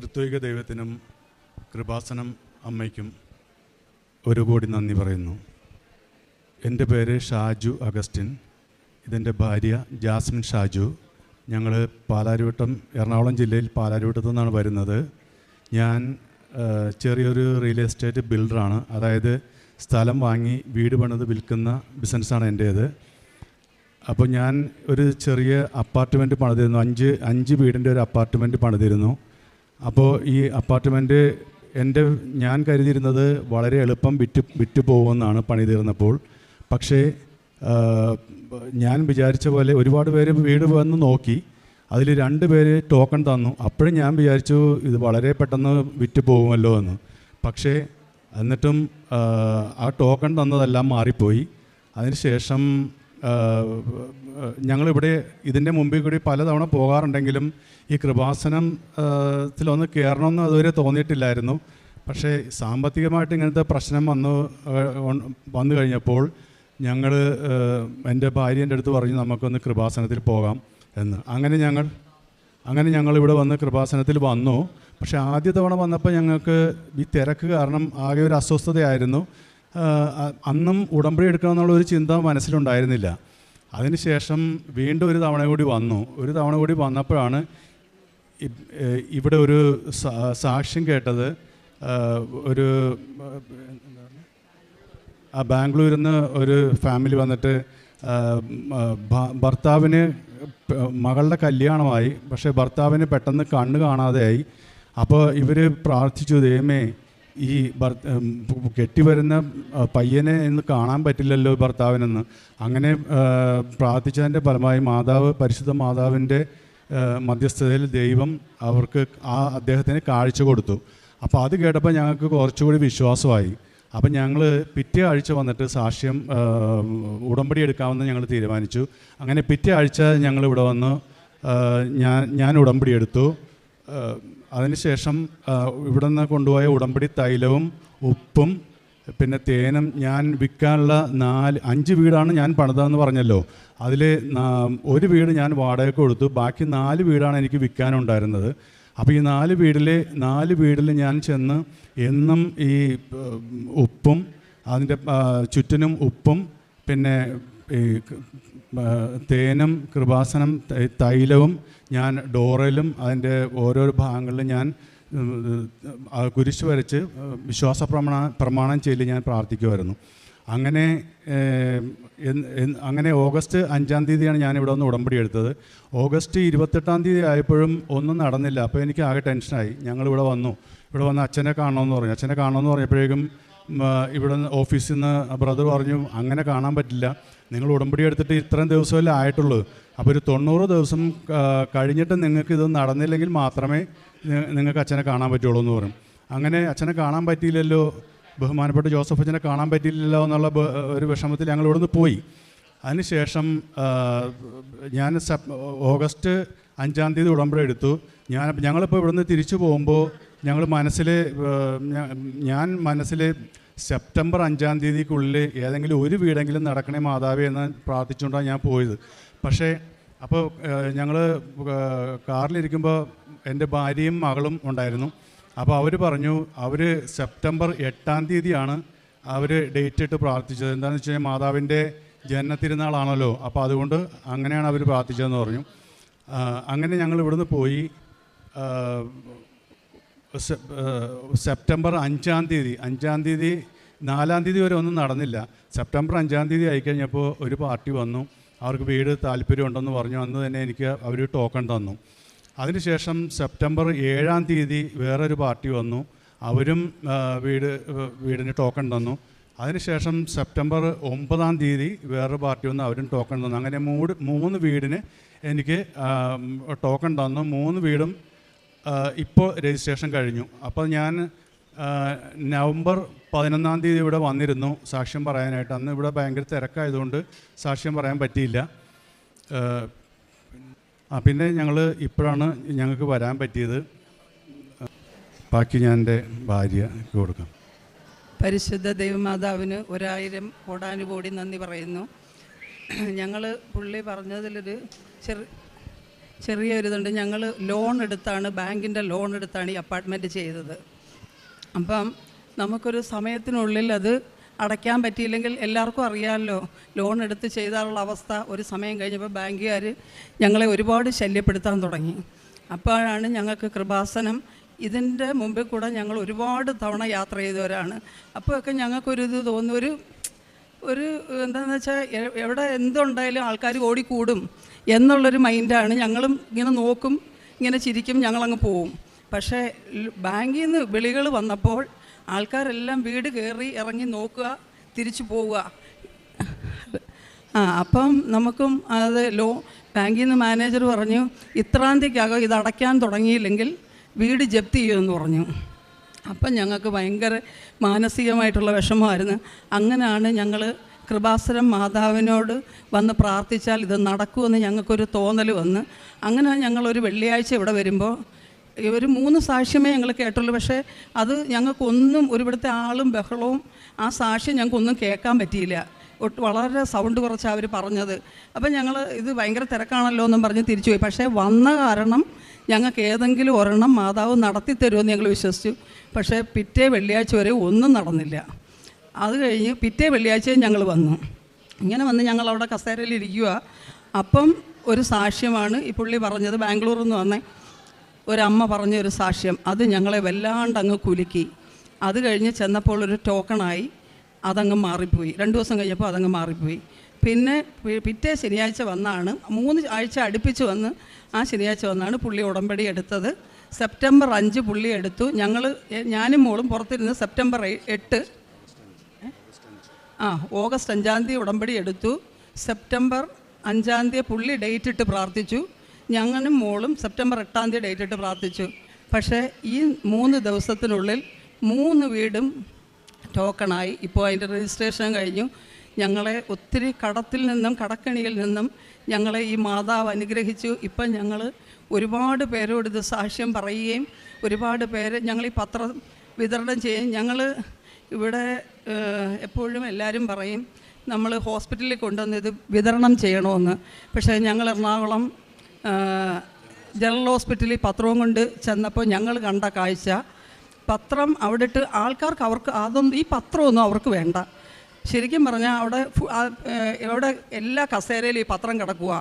തൃത്വിക ദൈവത്തിനും കൃപാസനം അമ്മയ്ക്കും ഒരു കോടി നന്ദി പറയുന്നു. എന്റെ പേര് ഷാജു അഗസ്റ്റിൻ. ഇതെന്റെ ഭാര്യ ജാസ്മിൻ ഷാജു. ഞങ്ങൾ പാലാരിവട്ടം എറണാകുളം ജില്ലയിൽ പാലാരിവട്ടത്തു നിന്നാണ് വരുന്നത്. ഞാൻ ചെറിയൊരു റിയൽ എസ്റ്റേറ്റ് ബിൽഡറാണ് അതായത് സ്ഥലം വാങ്ങി വീട് പണിത് വിൽക്കുന്ന ബിസിനസ്സാണ് എന്റേത്. അപ്പോൾ ഞാൻ ഒരു ചെറിയ അപ്പാർട്ട്മെന്റ് പണിതിരുന്നു. അഞ്ച് അഞ്ച് വീടിന്റെ ഒരു അപ്പാർട്ട്മെന്റ് പണിതിരുന്നു. അപ്പോൾ ഈ അപ്പാർട്ട്മെന്റ് എന്റെ ഞാൻ കരുതിയിരുന്നത് വളരെ എളുപ്പം വിറ്റ് വിറ്റ് പോകുമെന്നാണ് പണി തീർന്നപ്പോൾ. പക്ഷേ ഞാൻ വിചാരിച്ച പോലെ ഒരുപാട് പേര് വീട് വന്ന് നോക്കി. അതിൽ രണ്ട് പേര് ടോക്കൺ തന്നു. അപ്പോഴും ഞാൻ വിചാരിച്ചു ഇത് വളരെ പെട്ടെന്ന് വിറ്റ് പോകുമല്ലോ എന്ന്. പക്ഷേ എന്നിട്ടും ആ, ടോക്കൺ തന്നതെല്ലാം മാറിപ്പോയി. അതിനുശേഷം ഞങ്ങളിവിടെ ഇതിന്റെ മുമ്പിൽ കൂടി പലതവണ പോകാറുണ്ടെങ്കിലും ഈ കൃപാസനം ആ, ത്തിലൊന്ന് കയറണമെന്ന് അതുവരെ തോന്നിയിട്ടില്ലായിരുന്നു. പക്ഷേ സാമ്പത്തികമായിട്ട് ഇങ്ങനത്തെ പ്രശ്നം വന്നു വന്നു കഴിഞ്ഞപ്പോൾ ഞങ്ങൾ എന്റെ ഭാര്യ എന്റെ അടുത്ത് പറഞ്ഞു നമുക്കൊന്ന് കൃപാസനത്തിൽ പോകാം എന്ന്. അങ്ങനെ ഞങ്ങൾ അങ്ങനെ ഞങ്ങൾ ഇവിടെ വന്ന് കൃപാസനത്തിൽ വന്നു. പക്ഷേ ആദ്യ തവണ വന്നപ്പോൾ ഞങ്ങൾക്ക് ഈ തിരക്ക് കാരണം ആകെ ഒരു അസ്വസ്ഥതയായിരുന്നു. അന്നും ഉടമ്പടി എടുക്കണമെന്നുള്ള ഒരു ചിന്ത മനസ്സിലുണ്ടായിരുന്നില്ല. അതിനുശേഷം വീണ്ടും ഒരു തവണ കൂടി വന്നു. ഒരു തവണ കൂടി വന്നപ്പോഴാണ് ഇവിടെ ഒരു സാക്ഷ്യം കേട്ടത്. ഒരു ബാംഗ്ലൂരിൽ നിന്ന് ഒരു ഫാമിലി വന്നിട്ട് ഭർത്താവിന് മകളുടെ കല്യാണമായി. പക്ഷേ ഭർത്താവിന് പെട്ടെന്ന് കണ്ണ് കാണാതെയായി. അപ്പോൾ ഇവർ പ്രാർത്ഥിച്ചു ദൈവമേ ഈ കെട്ടിവരുന്ന പയ്യനെ എന്ന് കാണാൻ പറ്റില്ലല്ലോ ഭർത്താവിനെന്ന്. അങ്ങനെ പ്രാർത്ഥിച്ചതിന്റെ ഫലമായി മാതാവ് പരിശുദ്ധ മാതാവിന്റെ മധ്യസ്ഥതയിൽ ദൈവം അവർക്ക് ആ അദ്ദേഹത്തിന് കാഴ്ച കൊടുത്തു. അപ്പോൾ അത് കേട്ടപ്പോൾ ഞങ്ങൾക്ക് കുറച്ചുകൂടി വിശ്വാസമായി. അപ്പം ഞങ്ങൾ പിറ്റേ ആഴ്ച വന്നിട്ട് സാക്ഷ്യം ഉടമ്പടി എടുക്കാമെന്ന് ഞങ്ങൾ തീരുമാനിച്ചു. അങ്ങനെ പിറ്റേ ആഴ്ച ഞങ്ങൾ ഇവിടെ വന്ന് ഞാൻ ഞാൻ ഉടമ്പടി എടുത്തു. അതിനുശേഷം ഇവിടെ നിന്ന് കൊണ്ടുപോയ ഉടമ്പടി തൈലവും ഉപ്പും പിന്നെ തേനും ഞാൻ വിൽക്കാനുള്ള നാല് അഞ്ച് വീടാണ് ഞാൻ പണിതതെന്ന് പറഞ്ഞല്ലോ. അതിൽ ഒരു വീട് ഞാൻ വാടകയ്ക്ക് കൊടുത്തു. ബാക്കി നാല് വീടാണ് എനിക്ക് വിൽക്കാനുണ്ടായിരുന്നത്. അപ്പോൾ ഈ നാല് വീടിൽ നാല് വീടിൽ ഞാൻ ചെന്ന് എന്നും ഈ ഉപ്പും അതിന്റെ ചുറ്റിനും ഉപ്പും പിന്നെ ഈ തേനും കൃപാസനം തൈലവും ഞാൻ ഡോറയിലും അതിന്റെ ഓരോ ഭാഗങ്ങളിലും ഞാൻ കുരിശ് വരച്ച് വിശ്വാസ പ്രമാണ പ്രമാണം ചെയ്ത് ഞാൻ പ്രാർത്ഥിക്കുമായിരുന്നു. അങ്ങനെ അങ്ങനെ ഓഗസ്റ്റ് അഞ്ചാം തീയതിയാണ് ഞാൻ ഇവിടെ ഒന്ന് ഉടമ്പടി എടുത്തത്. ഓഗസ്റ്റ് ഇരുപത്തെട്ടാം തീയതി ആയപ്പോഴും ഒന്നും നടന്നില്ല. അപ്പോൾ എനിക്ക് ആകെ ടെൻഷനായി. ഞങ്ങൾ ഇവിടെ വന്നു. ഇവിടെ വന്ന് അച്ഛനെ കാണണമെന്ന് പറഞ്ഞു. അച്ഛനെ കാണണമെന്ന് പറഞ്ഞപ്പോഴേക്കും ഇവിടെ ഓഫീസിൽ നിന്ന് ബ്രദർ പറഞ്ഞു അങ്ങനെ കാണാൻ പറ്റില്ല. നിങ്ങൾ ഉടമ്പടി എടുത്തിട്ട് ഇത്രയും ദിവസമല്ലേ ആയിട്ടുള്ളൂ. അപ്പോൾ ഒരു തൊണ്ണൂറ് ദിവസം കഴിഞ്ഞിട്ട് നിങ്ങൾക്ക് ഇത് നടന്നില്ലെങ്കിൽ മാത്രമേ നിങ്ങൾക്ക് അച്ഛനെ കാണാൻ പറ്റുള്ളൂ എന്ന് പറയും. അങ്ങനെ അച്ഛനെ കാണാൻ പറ്റിയില്ലല്ലോ. ബഹുമാനപ്പെട്ട ജോസഫ് അച്ഛനെ കാണാൻ പറ്റിയില്ലല്ലോ എന്നുള്ള ഒരു വിഷമത്തിൽ ഞങ്ങൾ ഇവിടുന്ന് പോയി. അതിനുശേഷം ഞാൻ ഓഗസ്റ്റ് അഞ്ചാം തീയതി ഉടമ്പടി എടുത്തു. ഞാൻ ഞങ്ങളിപ്പോൾ ഇവിടുന്ന് തിരിച്ചു പോകുമ്പോൾ ഞങ്ങൾ മനസ്സിൽ ഞാൻ മനസ്സിൽ സെപ്റ്റംബർ അഞ്ചാം തീയതിക്കുള്ളിൽ ഏതെങ്കിലും ഒരു വീടെങ്കിലും നടക്കണേ മാതാവേ എന്ന് പ്രാർത്ഥിച്ചുകൊണ്ടാണ് ഞാൻ പോയത്. പക്ഷേ അപ്പോൾ ഞങ്ങൾ കാറിലിരിക്കുമ്പോൾ എന്റെ ഭാര്യയും മകളും ഉണ്ടായിരുന്നു. അപ്പോൾ അവർ പറഞ്ഞു അവർ സെപ്റ്റംബർ എട്ടാം തീയതിയാണ് അവർ ഡേറ്റ് ഇട്ട് പ്രാർത്ഥിച്ചത്. എന്താണെന്ന് വെച്ച് കഴിഞ്ഞാൽ മാതാവിന്റെ ജനനത്തിരുന്നാളാണല്ലോ. അപ്പോൾ അതുകൊണ്ട് അങ്ങനെയാണ് അവർ പ്രാർത്ഥിച്ചതെന്ന് പറഞ്ഞു. അങ്ങനെ ഞങ്ങൾ ഇവിടുന്ന് പോയി. സെപ്റ്റംബർ അഞ്ചാം തീയതി അഞ്ചാം തീയതി നാലാം തീയതി വരെ ഒന്നും നടന്നില്ല. സെപ്റ്റംബർ അഞ്ചാം തീയതി ആയിക്കഴിഞ്ഞപ്പോൾ ഒരു പാർട്ടി വന്നു. അവർക്ക് വീട് താല്പര്യമുണ്ടെന്ന് പറഞ്ഞു. അന്ന് തന്നെ എനിക്ക് അവർ ടോക്കൺ തന്നു. അതിനുശേഷം സെപ്റ്റംബർ ഏഴാം തീയതി വേറൊരു പാർട്ടി വന്നു. അവരും വീട് വീടിന് ടോക്കൺ തന്നു. അതിനുശേഷം സെപ്റ്റംബർ ഒമ്പതാം തീയതി വേറൊരു പാർട്ടി വന്നു. അവരും ടോക്കൺ തന്നു. അങ്ങനെ മൂട് മൂന്ന് വീടിന് എനിക്ക് ടോക്കൺ തന്നു. മൂന്ന് വീടും ഇപ്പോൾ രജിസ്ട്രേഷൻ കഴിഞ്ഞു. അപ്പോൾ ഞാൻ നവംബർ പതിനൊന്നാം തീയതി ഇവിടെ വന്നിരുന്നു സാക്ഷ്യം പറയാനായിട്ട്. അന്ന് ഇവിടെ ഭയങ്കര തിരക്കായതുകൊണ്ട് സാക്ഷ്യം പറയാൻ പറ്റിയില്ല. പിന്നെ ഞങ്ങൾ ഇപ്പോഴാണ് ഞങ്ങൾക്ക് വരാൻ പറ്റിയത്. ബാക്കി ഞാൻ എന്റെ ഭാര്യ കൊടുക്കാം. പരിശുദ്ധ ദൈവമാതാവിന് ഒരായിരം കോടാനുകോടി നന്ദി പറയുന്നു. ഞങ്ങൾ പുള്ളി പറഞ്ഞതിലൊരു ചെറു ചെറിയൊരിതുണ്ട്. ഞങ്ങൾ ലോൺ എടുത്താണ് ബാങ്കിന്റെ ലോൺ എടുത്താണ് ഈ അപ്പാർട്ട്മെന്റ് ചെയ്തത്. അപ്പം നമുക്കൊരു സമയത്തിനുള്ളിൽ അത് അടയ്ക്കാൻ പറ്റിയില്ലെങ്കിൽ എല്ലാവർക്കും അറിയാമല്ലോ ലോൺ എടുത്ത് ചെയ്താലുള്ള അവസ്ഥ. ഒരു സമയം കഴിഞ്ഞപ്പോൾ ബാങ്കുകാർ ഞങ്ങളെ ഒരുപാട് ശല്യപ്പെടുത്താൻ തുടങ്ങി. അപ്പോഴാണ് ഞങ്ങൾക്ക് കൃപാസനം. ഇതിന്റെ മുമ്പിൽ കൂടെ ഞങ്ങൾ ഒരുപാട് തവണ യാത്ര ചെയ്തവരാണ്. അപ്പോഴൊക്കെ ഞങ്ങൾക്കൊരു ഇത് തോന്നുന്നു. ഒരു ഒരു എന്താണെന്ന് വെച്ചാൽ എവിടെ എന്തുണ്ടായാലും ആൾക്കാർ ഓടിക്കൂടും എന്നുള്ളൊരു മൈൻഡാണ്. ഞങ്ങളും ഇങ്ങനെ നോക്കും ഇങ്ങനെ ചിരിക്കും ഞങ്ങളങ്ങ് പോവും. പക്ഷേ ബാങ്കിൽ നിന്ന് വിളികൾ വന്നപ്പോൾ ആൾക്കാരെല്ലാം വീട് കയറി ഇറങ്ങി നോക്കുക തിരിച്ചു പോവുക. ആ അപ്പം നമുക്കും അത് ലോ ബാങ്കിൽ നിന്ന് മാനേജർ പറഞ്ഞു ഇത്രാന്തിക്കകം ഇത് അടയ്ക്കാൻ തുടങ്ങിയില്ലെങ്കിൽ വീട് ജപ്തി ചെയ്യുമെന്ന് പറഞ്ഞു. അപ്പം ഞങ്ങൾക്ക് ഭയങ്കര മാനസികമായിട്ടുള്ള വിഷമമായിരുന്നു. അങ്ങനെയാണ് ഞങ്ങൾ കൃപാസുരം മാതാവിനോട് വന്ന് പ്രാർത്ഥിച്ചാൽ ഇത് നടക്കുമെന്ന് ഞങ്ങൾക്കൊരു തോന്നൽ വന്ന്. അങ്ങനെ ഞങ്ങളൊരു വെള്ളിയാഴ്ച ഇവിടെ വരുമ്പോൾ ഒരു മൂന്ന് സാക്ഷ്യമേ ഞങ്ങൾ കേട്ടുള്ളൂ. പക്ഷേ അത് ഞങ്ങൾക്കൊന്നും ഒരുവിടുത്തെ ആളും ബഹളവും ആ സാക്ഷ്യം ഞങ്ങൾക്കൊന്നും കേൾക്കാൻ പറ്റിയില്ല. ഒട്ട് വളരെ സൗണ്ട് കുറച്ചാണ് അവർ പറഞ്ഞത്. അപ്പം ഞങ്ങൾ ഇത് ഭയങ്കര തിരക്കാണല്ലോ എന്നും പറഞ്ഞ് തിരിച്ചു പോയി പക്ഷേ വന്ന കാരണം ഞങ്ങൾക്ക് ഏതെങ്കിലും ഒരെണ്ണം മാതാവ് നടത്തി തരുമെന്ന് ഞങ്ങൾ വിശ്വസിച്ചു. പക്ഷേ പിറ്റേ വെള്ളിയാഴ്ച വരെ ഒന്നും നടന്നില്ല. അത് കഴിഞ്ഞ് പിറ്റേ വെള്ളിയാഴ്ചയും ഞങ്ങൾ വന്നു. ഇങ്ങനെ വന്ന് ഞങ്ങൾ അവിടെ കസേരയിൽ ഇരിക്കുക അപ്പം ഒരു സാക്ഷ്യമാണ് ഈ പുള്ളി പറഞ്ഞത് ബാംഗ്ലൂരിൽ നിന്ന് വന്നേ. ഒരമ്മ പറഞ്ഞ ഒരു സാക്ഷ്യം. അത് ഞങ്ങളെ വല്ലാണ്ട് അങ്ങ് കുലുക്കി. അത് കഴിഞ്ഞ് ചെന്നപ്പോൾ ഒരു ടോക്കണായി അതങ്ങ് മാറിപ്പോയി. രണ്ട് ദിവസം കഴിഞ്ഞപ്പോൾ അതങ്ങ് മാറിപ്പോയി. പിന്നെ പിറ്റേ ശനിയാഴ്ച വന്നാണ് മൂന്ന് ആഴ്ച അടുപ്പിച്ച് വന്ന് ആ ശനിയാഴ്ച വന്നാണ് പുള്ളി ഉടമ്പടി എടുത്തത്. സെപ്റ്റംബർ അഞ്ച് പുള്ളി എടുത്തു. ഞങ്ങൾ ഞാനും മോളും പുറത്തിരുന്ന് സെപ്റ്റംബർ എട്ട് ആ ഓഗസ്റ്റ് അഞ്ചാം തീയതി ഉടമ്പടി എടുത്തു. സെപ്റ്റംബർ അഞ്ചാം തീയതി പുള്ളി ഡേറ്റ് ഇട്ട് പ്രാർത്ഥിച്ചു. ഞങ്ങളും മോളും സെപ്റ്റംബർ എട്ടാം തീയതി ഡേറ്റ് ഇട്ട് പ്രാർത്ഥിച്ചു. പക്ഷേ ഈ മൂന്ന് ദിവസത്തിനുള്ളിൽ മൂന്ന് വീടും ടോക്കണായി ഇപ്പോൾ അതിന്റെ രജിസ്ട്രേഷൻ കഴിഞ്ഞു. ഞങ്ങളെ ഒത്തിരി കടത്തിൽ നിന്നും കടക്കണിയിൽ നിന്നും ഞങ്ങളെ ഈ മാതാവ് അനുഗ്രഹിച്ചു. ഇപ്പം ഞങ്ങൾ ഒരുപാട് പേരോട് ഇത് സാക്ഷ്യം പറയുകയും ഒരുപാട് പേര് ഞങ്ങൾ ഈ പത്രം വിതരണം ചെയ്യും. ഞങ്ങൾ ഇവിടെ എപ്പോഴും എല്ലാവരും പറയും നമ്മൾ ഹോസ്പിറ്റലിൽ കൊണ്ടുവന്ന് ഇത് വിതരണം ചെയ്യണമെന്ന് പക്ഷേ ഞങ്ങൾ എറണാകുളം ജനറൽ ഹോസ്പിറ്റലിൽ പത്രവും കൊണ്ട് ചെന്നപ്പോൾ ഞങ്ങൾ കണ്ട കാഴ്ച പത്രം അവിടെ ഇട്ട് ആൾക്കാർക്ക് അവർക്ക് അതൊന്നും ഈ പത്രമൊന്നും അവർക്ക് വേണ്ട. ശരിക്കും പറഞ്ഞാൽ അവിടെ അവിടെ എല്ലാ കസേരയിലും ഈ പത്രം കിടക്കുക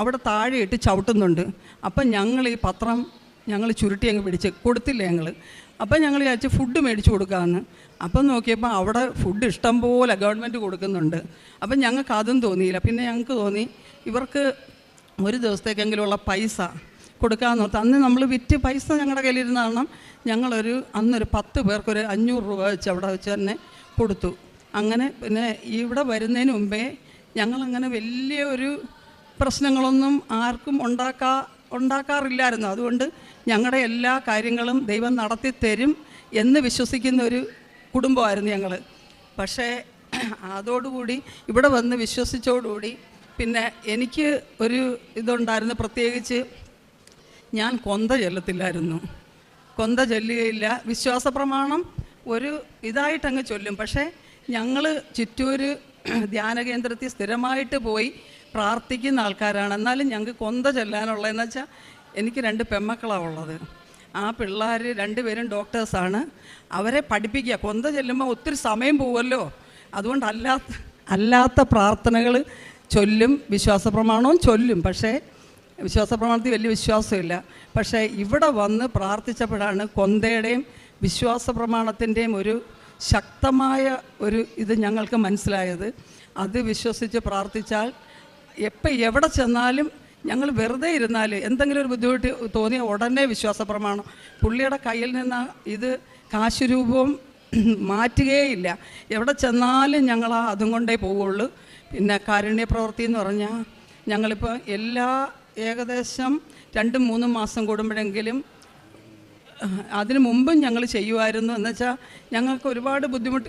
അവിടെ താഴെ ഇട്ട് ചവിട്ടുന്നുണ്ട്. അപ്പം ഞങ്ങൾ ഈ പത്രം ഞങ്ങൾ ചുരുട്ടി അങ്ങ് പിടിച്ച് കൊടുത്തില്ല ഞങ്ങൾ അപ്പം ഞങ്ങൾ വിചാരിച്ച് ഫുഡ് മേടിച്ചു കൊടുക്കാമെന്ന് അപ്പം നോക്കിയപ്പോൾ അവിടെ ഫുഡ് ഇഷ്ടം പോലെ ഗവൺമെന്റ് കൊടുക്കുന്നുണ്ട്. അപ്പം ഞങ്ങൾക്ക് അതും തോന്നിയില്ല. പിന്നെ ഞങ്ങൾക്ക് തോന്നി ഇവർക്ക് ഒരു ദിവസത്തേക്കെങ്കിലുമുള്ള പൈസ കൊടുക്കാമെന്ന് അന്ന് നമ്മൾ വിറ്റ് പൈസ ഞങ്ങളുടെ കയ്യിലിരുന്ന കാരണം ഞങ്ങളൊരു അന്നൊരു പത്ത് പേർക്കൊരു അഞ്ഞൂറ് രൂപ വെച്ച് അവിടെ വെച്ച് തന്നെ കൊടുത്തു. അങ്ങനെ പിന്നെ ഇവിടെ വരുന്നതിന് മുമ്പേ ഞങ്ങളങ്ങനെ വലിയ ഒരു പ്രശ്നങ്ങളൊന്നും ആർക്കും ഉണ്ടാക്കാ ഉണ്ടാക്കാറില്ലായിരുന്നു. അതുകൊണ്ട് ഞങ്ങളുടെ എല്ലാ കാര്യങ്ങളും ദൈവം നടത്തി തരും എന്ന് വിശ്വസിക്കുന്ന ഒരു കുടുംബമായിരുന്നു ഞങ്ങൾ പക്ഷേ അതോടുകൂടി ഇവിടെ വന്ന് വിശ്വസിച്ചോടുകൂടി പിന്നെ എനിക്ക് ഒരു ഇതുണ്ടായിരുന്നു പ്രത്യേകിച്ച് ഞാൻ കൊന്ത ചൊല്ലത്തില്ലായിരുന്നു. കൊന്ത ചൊല്ലുകയില്ല. വിശ്വാസ പ്രമാണം ഒരു ഇതായിട്ടങ്ങ് ചൊല്ലും. പക്ഷേ ഞങ്ങൾ ചുറ്റൂര് ധ്യാന കേന്ദ്രത്തിൽ സ്ഥിരമായിട്ട് പോയി പ്രാർത്ഥിക്കുന്ന ആൾക്കാരാണ്. എന്നാലും ഞങ്ങൾക്ക് കൊന്ത ചൊല്ലാനുള്ളതെന്ന് വെച്ചാൽ എനിക്ക് രണ്ട് പെമ്മക്കളാണ് ഉള്ളത്. ആ പിള്ളേർ രണ്ടുപേരും ഡോക്ടേഴ്സാണ്. അവരെ പഠിപ്പിക്കുക. കൊന്ത ചെല്ലുമ്പോൾ ഒത്തിരി സമയം പോവുമല്ലോ അതുകൊണ്ട് അല്ലാത്ത അല്ലാത്ത പ്രാർത്ഥനകൾ ചൊല്ലും വിശ്വാസ പ്രമാണവും ചൊല്ലും. പക്ഷേ വിശ്വാസ പ്രമാണത്തിൽ വലിയ വിശ്വാസമില്ല. പക്ഷേ ഇവിടെ വന്ന് പ്രാർത്ഥിച്ചപ്പോഴാണ് കൊന്തയുടെയും വിശ്വാസ പ്രമാണത്തിന്റെയും ഒരു ശക്തമായ ഒരു ഇത് ഞങ്ങൾക്ക് മനസ്സിലായത്. അത് വിശ്വസിച്ച് പ്രാർത്ഥിച്ചാൽ എപ്പോൾ എവിടെ ചെന്നാലും ഞങ്ങൾ വെറുതെ ഇരുന്നാൽ എന്തെങ്കിലും ഒരു ബുദ്ധിമുട്ട് തോന്നിയ ഉടനെ വിശ്വാസ പ്രമാണം പുള്ളിയുടെ കയ്യിൽ നിന്ന് ഇത് കാശുരൂപവും മാറ്റുകയില്ല എവിടെ ചെന്നാലും ഞങ്ങൾ അതും കൊണ്ടേ പോവുള്ളൂ. പിന്നെ കാരുണ്യ പ്രവൃത്തി എന്ന് പറഞ്ഞാൽ ഞങ്ങളിപ്പോൾ എല്ലാ ഏകദേശം രണ്ടും മൂന്നും മാസം കൂടുമ്പോഴെങ്കിലും അതിനു മുമ്പും ഞങ്ങൾ ചെയ്യുമായിരുന്നു. എന്ന് വെച്ചാൽ ഞങ്ങൾക്ക് ഒരുപാട് ബുദ്ധിമുട്ട്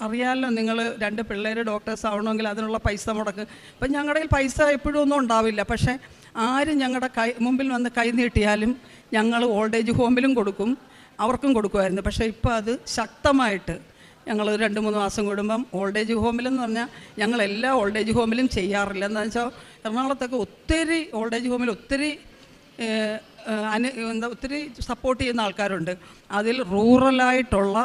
അറിയാമല്ലോ നിങ്ങൾ രണ്ട് പിള്ളേർ ഡോക്ടേഴ്സ് ആവണമെങ്കിൽ അതിനുള്ള പൈസ മുടക്ക്. അപ്പം ഞങ്ങളുടെ കയ്യിൽ പൈസ എപ്പോഴും ഒന്നും ഉണ്ടാവില്ല. പക്ഷേ ആരും ഞങ്ങളുടെ കൈ മുമ്പിൽ വന്ന് കൈ നീട്ടിയാലും ഞങ്ങൾ ഓൾഡ് ഏജ് ഹോമിലും കൊടുക്കും അവർക്കും കൊടുക്കുമായിരുന്നു. പക്ഷേ ഇപ്പോൾ അത് ശക്തമായിട്ട് ഞങ്ങൾ രണ്ട് മൂന്ന് മാസം കൂടുമ്പം ഓൾഡ് ഏജ് ഹോമിലെന്ന് പറഞ്ഞാൽ ഞങ്ങൾ എല്ലാ ഓൾഡ് ഏജ് ഹോമിലും ചെയ്യാറില്ല. എന്താണെന്ന് വെച്ചാൽ എറണാകുളത്തൊക്കെ ഒത്തിരി ഓൾഡ് ഏജ് ഹോമിൽ ഒത്തിരി അനു എന്താ ഒത്തിരി സപ്പോർട്ട് ചെയ്യുന്ന ആൾക്കാരുണ്ട്. അതിൽ റൂറലായിട്ടുള്ള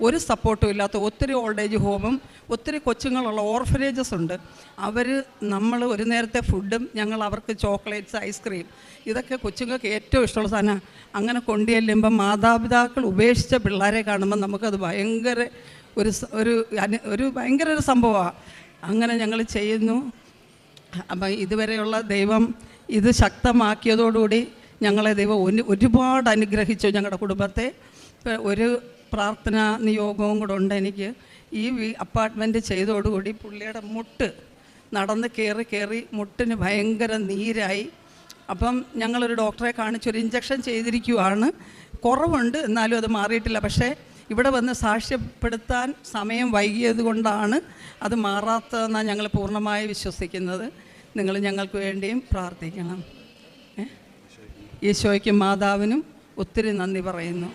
ഒരു സപ്പോർട്ടും ഇല്ലാത്ത ഒത്തിരി ഓൾഡ് ഏജ് ഹോമും ഒത്തിരി കൊച്ചുങ്ങളുള്ള ഓർഫനേജസ് ഉണ്ട്. അവർ നമ്മൾ ഒരു നേരത്തെ ഫുഡും ഞങ്ങൾ അവർക്ക് ചോക്ലേറ്റ്സ് ഐസ്ക്രീം ഇതൊക്കെ കൊച്ചുങ്ങൾക്ക് ഏറ്റവും ഇഷ്ടമുള്ള സാധനമാണ്. അങ്ങനെ കൊണ്ടുചെല്ലുമ്പം മാതാപിതാക്കൾ ഉപേക്ഷിച്ച പിള്ളേരെ കാണുമ്പോൾ നമുക്കത് ഭയങ്കര ഒരു ഒരു ഒരു ഭയങ്കര ഒരു സംഭവമാണ്. അങ്ങനെ ഞങ്ങൾ ചെയ്യുന്നു. അപ്പം ഇതുവരെയുള്ള ദൈവം ഇത് ശക്തമാക്കിയതോടുകൂടി ഞങ്ങളെ ദൈവം ഒരുപാട് അനുഗ്രഹിച്ചു ഞങ്ങളുടെ കുടുംബത്തെ. ഒരു പ്രാർത്ഥനാ നിയോഗവും കൂടെ ഉണ്ട് എനിക്ക്. ഈ അപ്പാർട്ട്മെന്റ് ചെയ്തോടുകൂടി പുള്ളിയുടെ മുട്ട് നടന്ന് കയറി കയറി മുട്ടിന് ഭയങ്കര നീരായി. അപ്പം ഞങ്ങളൊരു ഡോക്ടറെ കാണിച്ചൊരു ഇഞ്ചക്ഷൻ ചെയ്തിരിക്കുവാണ്. കുറവുണ്ട് എന്നാലും അത് മാറിയിട്ടില്ല. പക്ഷേ ഇവിടെ വന്ന് സാക്ഷ്യപ്പെടുത്താൻ സമയം വൈകിയത് കൊണ്ടാണ് അത് മാറാത്തതെന്നാണ് ഞങ്ങൾ പൂർണമായി വിശ്വസിക്കുന്നത്. നിങ്ങൾ ഞങ്ങൾക്ക് വേണ്ടിയും പ്രാർത്ഥിക്കണം? ഈശോയ്ക്കും മാതാവിനും ഒത്തിരി നന്ദി പറയുന്നു.